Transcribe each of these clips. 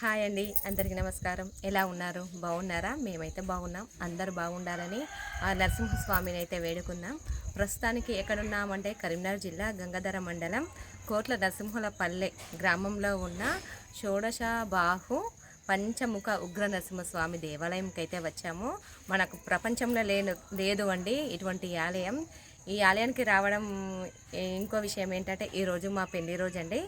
Hi అండి అందరికీ నమస్కారం. ఎలా ఉన్నారు? బాగున్నారా? మేమైతే బాగున్నాం. అందరు బాగుండాలని ఆ నరసింహస్వామిని అయితే వేడుకున్నాం. ప్రస్తుతానికి ఎక్కడున్నామంటే కరీంనగర్ జిల్లా గంగాధర మండలం కోట్ల నరసింహుల పల్లె గ్రామంలో ఉన్న షోడశ బాహు పంచముఖ ఉగ్ర నరసింహస్వామి దేవాలయంకి అయితే వచ్చాము. మనకు ప్రపంచంలో లేను లేదు అండి ఇటువంటి ఆలయం. ఈ ఆలయానికి రావడం ఇంకో విషయం ఏంటంటే ఈరోజు మా పెళ్ళి రోజు అండి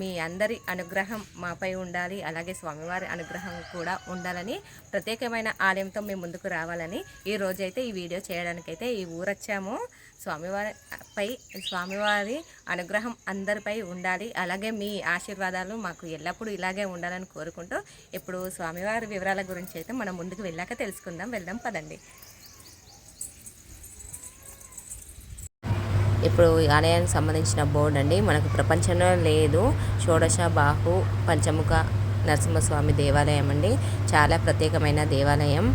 మీ అందరి అనుగ్రహం మాపై ఉండాలి. అలాగే స్వామివారి అనుగ్రహం కూడా ఉండాలని ప్రత్యేకమైన ఆలయంతో మేము ముందుకు రావాలని ఈ రోజైతే ఈ వీడియో చేయడానికైతే ఈ ఊరొచ్చాము. స్వామివారి పై స్వామివారి అనుగ్రహం అందరిపై ఉండాలి. అలాగే మీ ఆశీర్వాదాలు మాకు ఎల్లప్పుడూ ఇలాగే ఉండాలని కోరుకుంటూ ఇప్పుడు స్వామివారి వివరాల గురించి అయితే మనం ముందుకు వెళ్ళాక తెలుసుకుందాం. వెళ్దాం పదండి. ఇప్పుడు ఈ ఆలయానికి సంబంధించిన బోర్డు అండి. మనకు ప్రపంచంలో లేదు. షోడశ బాహు పంచముఖ నరసింహస్వామి దేవాలయం అండి. చాలా ప్రత్యేకమైన దేవాలయం.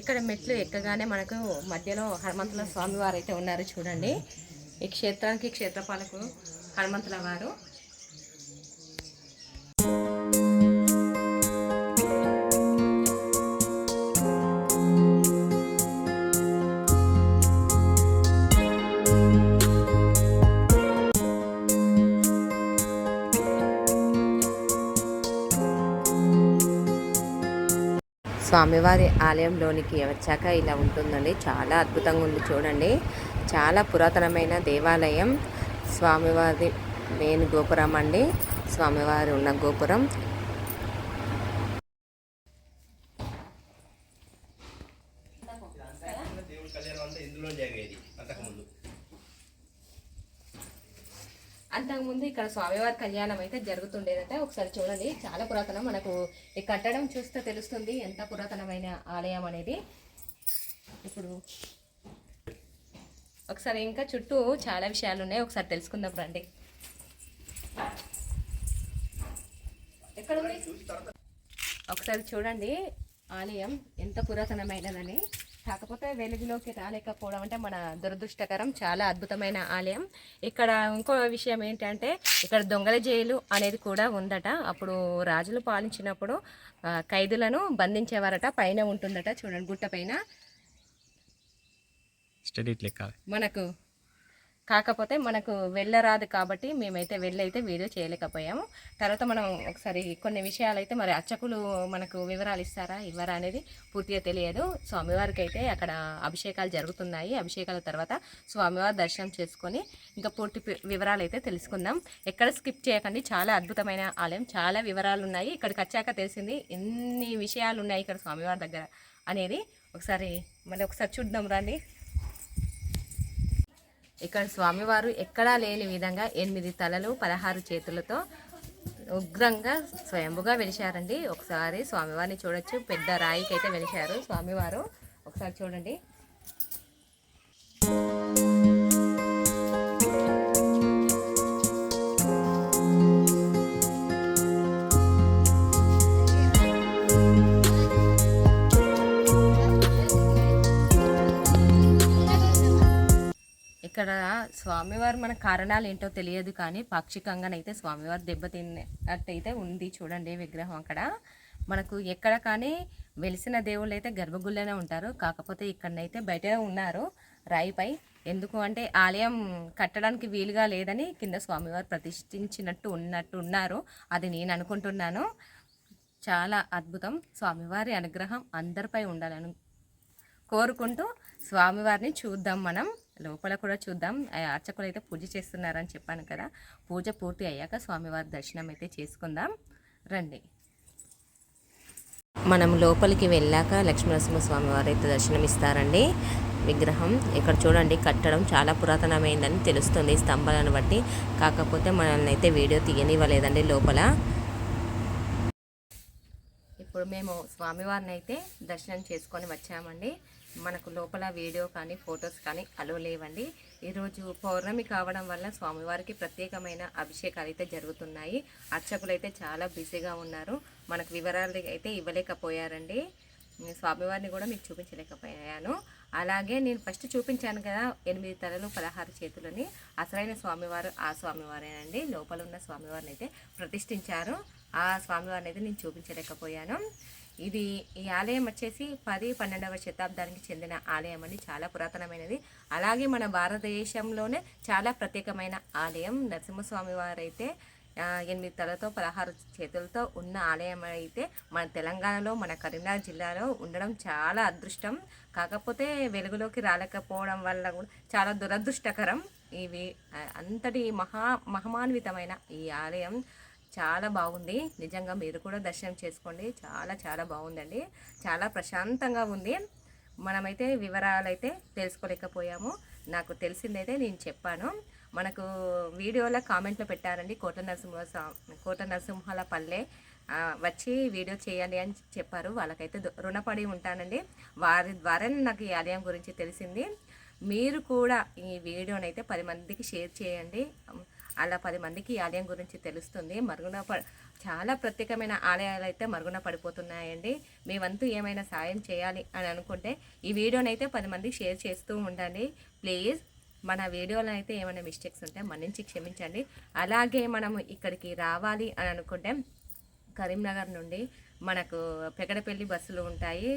ఇక్కడ మెట్లు ఎక్కగానే మనకు మధ్యలో హనుమంతుల స్వామి వారు అయితే ఉన్నారు చూడండి. ఈ క్షేత్రానికి క్షేత్రపాలకు హనుమంతుల వారు. స్వామివారి ఆలయంలోనికి వచ్చాక ఇలా ఉంటుందండి. చాలా అద్భుతంగా ఉంది చూడండి. చాలా పురాతనమైన దేవాలయం. స్వామివారి మెయిన్ గోపురం అండి. స్వామివారి ఉన్న గోపురం. ఇందులో జరిగేది అంతకుముందు. అంతకుముందు ఇక్కడ స్వామివారి కళ్యాణం అయితే జరుగుతుండేదంటే ఒకసారి చూడండి. చాలా పురాతనం. మనకు ఈ కట్టడం చూస్తే తెలుస్తుంది ఎంత పురాతనమైన ఆలయం అనేది. ఇప్పుడు ఒకసారి ఇంకా చుట్టూ చాలా విషయాలు ఉన్నాయి. ఒకసారి తెలుసుకుందాం రండి. ఎక్కడ ఉంది ఒకసారి చూడండి. ఆలయం ఎంత పురాతనమైనదని. కాకపోతే వెలుగులోకి రాలేకపోవడం అంటే మన దురదృష్టకరం చాలా అద్భుతమైన ఆలయం. ఇక్కడ ఇంకో విషయం ఏంటంటే ఇక్కడ దొంగల జైలు అనేది కూడా ఉందట. అప్పుడు రాజులు పాలించినప్పుడు ఖైదీలను బంధించేవారట పైన ఉంటుందట చూడండి గుట్ట పైన. మనకు కాకపోతే మనకు వెళ్ళరాదు కాబట్టి మేమైతే వెళ్ళైతే వీడియో చేయలేకపోయాము. తర్వాత మనం ఒకసారి కొన్ని విషయాలు అయితే మరి అర్చకులు మనకు వివరాలు ఇస్తారా ఇవ్వరా అనేది పూర్తిగా తెలియదు. స్వామివారికి అయితే అక్కడ అభిషేకాలు జరుగుతున్నాయి. అభిషేకాల తర్వాత స్వామివారి దర్శనం చేసుకొని ఇంకా పూర్తి వివరాలు అయితే తెలుసుకుందాం. ఎక్కడ స్కిప్ చేయకండి. చాలా అద్భుతమైన ఆలయం. చాలా వివరాలు ఉన్నాయి ఇక్కడికి వచ్చాక తెలిసింది ఎన్ని విషయాలు ఉన్నాయి ఇక్కడ స్వామివారి దగ్గర అనేది. ఒకసారి మళ్ళీ ఒకసారి చూద్దాం రండి. ఇక్కడ స్వామివారు ఎక్కడా లేని విధంగా ఎనిమిది తలలు పదహారు చేతులతో ఉగ్రంగా స్వయంభుగా వెలిశారండి. ఒకసారి స్వామివారిని చూడొచ్చు. పెద్ద రాయికి అయితే వెలిశారు. స్వామివారు ఒకసారి చూడండి. ఇక్కడ స్వామివారు మన కారణాలు ఏంటో తెలియదు కానీ పాక్షికంగానైతే స్వామివారు దెబ్బతిన్నట్టయితే ఉంది చూడండి విగ్రహం అక్కడ. మనకు ఎక్కడ కానీ వెలిసిన దేవుళ్ళు అయితే గర్భగుళ్ళనే ఉంటారు. కాకపోతే ఇక్కడనైతే బయట ఉన్నారు రాయిపై ఎందుకు అంటే ఆలయం కట్టడానికి వీలుగా లేదని కింద స్వామివారు ప్రతిష్ఠించినట్టు ఉన్నట్టు ఉన్నారు. అది నేను అనుకుంటున్నాను. చాలా అద్భుతం. స్వామివారి అనుగ్రహం అందరిపై ఉండాలని కోరుకుంటూ స్వామివారిని చూద్దాం మనం. లోపల కూడా చూద్దాం. ఆ అర్చకులు అయితే పూజ చేస్తున్నారని చెప్పాను కదా. పూజ పూర్తి అయ్యాక స్వామివారి దర్శనం అయితే చేసుకుందాం. రండి. మనం లోపలికి వెళ్ళాక లక్ష్మీనరసింహ స్వామివారి అయితే దర్శనమిస్తారండి. విగ్రహం ఇక్కడ చూడండి కట్టడం చాలా పురాతనమైందని తెలుస్తుంది. స్తంభాలను బట్టి కాకపోతే మనల్ని అయితే వీడియో తీయనివ్వలేదండి లోపల. ఇప్పుడు మేము స్వామివారిని అయితే దర్శనం చేసుకొని వచ్చామండి. మనకు లోపల వీడియో కానీ ఫొటోస్ కానీ అలో లేవండి. ఈరోజు పౌర్ణమి కావడం వల్ల స్వామివారికి ప్రత్యేకమైన అభిషేకాలు అయితే జరుగుతున్నాయి. అర్చకులు అయితే చాలా బిజీగా ఉన్నారు. మనకు వివరాలు అయితే ఇవ్వలేకపోయారండి. స్వామివారిని కూడా మీకు చూపించలేకపోయాను. అలాగే నేను ఫస్ట్ చూపించాను కదా ఎనిమిది తలలు పదహారు చేతులని. అసలైన స్వామివారు ఆ స్వామివారేనండి. లోపల ఉన్న స్వామివారిని అయితే ప్రతిష్ఠించారు. ఆ స్వామివారిని అయితే నేను చూపించలేకపోయాను. ఇది ఈ ఆలయం వచ్చేసి పది పన్నెండవ శతాబ్దానికి చెందిన ఆలయం అండి. చాలా పురాతనమైనది. అలాగే మన భారతదేశంలోనే చాలా ప్రత్యేకమైన ఆలయం. నరసింహస్వామి వారు అయితే ఎనిమిది తలతో పదహారు చేతులతో ఉన్న ఆలయం అయితే మన తెలంగాణలో మన కరీంనగర్ జిల్లాలో ఉండడం చాలా అదృష్టం. కాకపోతే వెలుగులోకి రాలేకపోవడం వల్ల కూడా చాలా దురదృష్టకరం. ఇవి అంతటి మహా మహమాన్వితమైన ఈ ఆలయం. చాలా బాగుంది. నిజంగా మీరు కూడా దర్శనం చేసుకోండి. చాలా చాలా బాగుందండి. చాలా ప్రశాంతంగా ఉంది. మనమైతే వివరాలు అయితే తెలుసుకోలేకపోయాము. నాకు తెలిసిందైతే నేను చెప్పాను. మనకు వీడియోలో కామెంట్లో పెట్టారండి. కోట నరసింహ కోట నరసింహాల పల్లె వచ్చి వీడియో చేయండి అని చెప్పారు. వాళ్ళకైతే దు- రుణపడి ఉంటానండి. వారి ద్వారానే నాకు ఈ ఆలయం గురించి తెలిసింది. మీరు కూడా ఈ వీడియోనైతే పది మందికి షేర్ చేయండి. అలా పది మందికి ఈ ఆలయం గురించి తెలుస్తుంది. మరుగున ప చాలా ప్రత్యేకమైన ఆలయాలు అయితే మరుగున పడిపోతున్నాయండి. మీ వంతు ఏమైనా సాయం చేయాలి అని అనుకుంటే ఈ వీడియోనైతే పది మందికి షేర్ చేస్తూ ఉండండి. ప్లీజ్ మన వీడియోలో అయితే ఏమైనా మిస్టేక్స్ ఉంటే మన్నించి క్షమించండి. అలాగే మనము ఇక్కడికి రావాలి అని అనుకుంటే కరీంనగర్ నుండి మనకు పెగడపల్లి బస్సులు ఉంటాయి.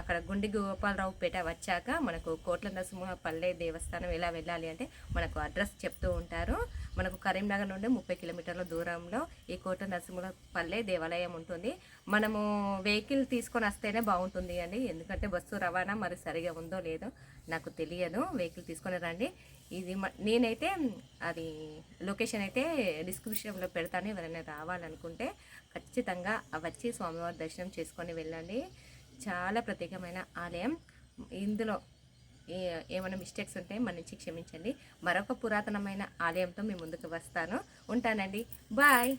అక్కడ గుండి గోపాలరావు పేట వచ్చాక మనకు కోట్ల నరసింహ పల్లె దేవస్థానం ఎలా వెళ్ళాలి అంటే మనకు అడ్రస్ చెప్తూ ఉంటారు. మనకు కరీంనగర్ నుండి ముప్పై కిలోమీటర్ల దూరంలో ఈ కోట నరసింహపల్లె దేవాలయం ఉంటుంది. మనము వెహికల్ తీసుకొని వస్తేనే బాగుంటుంది అండి. ఎందుకంటే బస్సు రవాణా మరి సరిగా ఉందో లేదో నాకు తెలియదు. వెహికల్ తీసుకొని రండి. ఇది మ- నేనైతే అది లొకేషన్ అయితే డిస్క్రిప్షన్లో పెడతాను. ఎవరైనా రావాలనుకుంటే ఖచ్చితంగా వచ్చి స్వామివారి దర్శనం చేసుకొని వెళ్ళండి. చాలా ప్రత్యేకమైన ఆలయం. ఇందులో ఏమైనా మిస్టేక్స్ ఉంటే మన నుంచి క్షమించండి. మరొక పురాతనమైన ఆలయంతో మీ ముందుకు వస్తాను. ఉంటానండి. బాయ్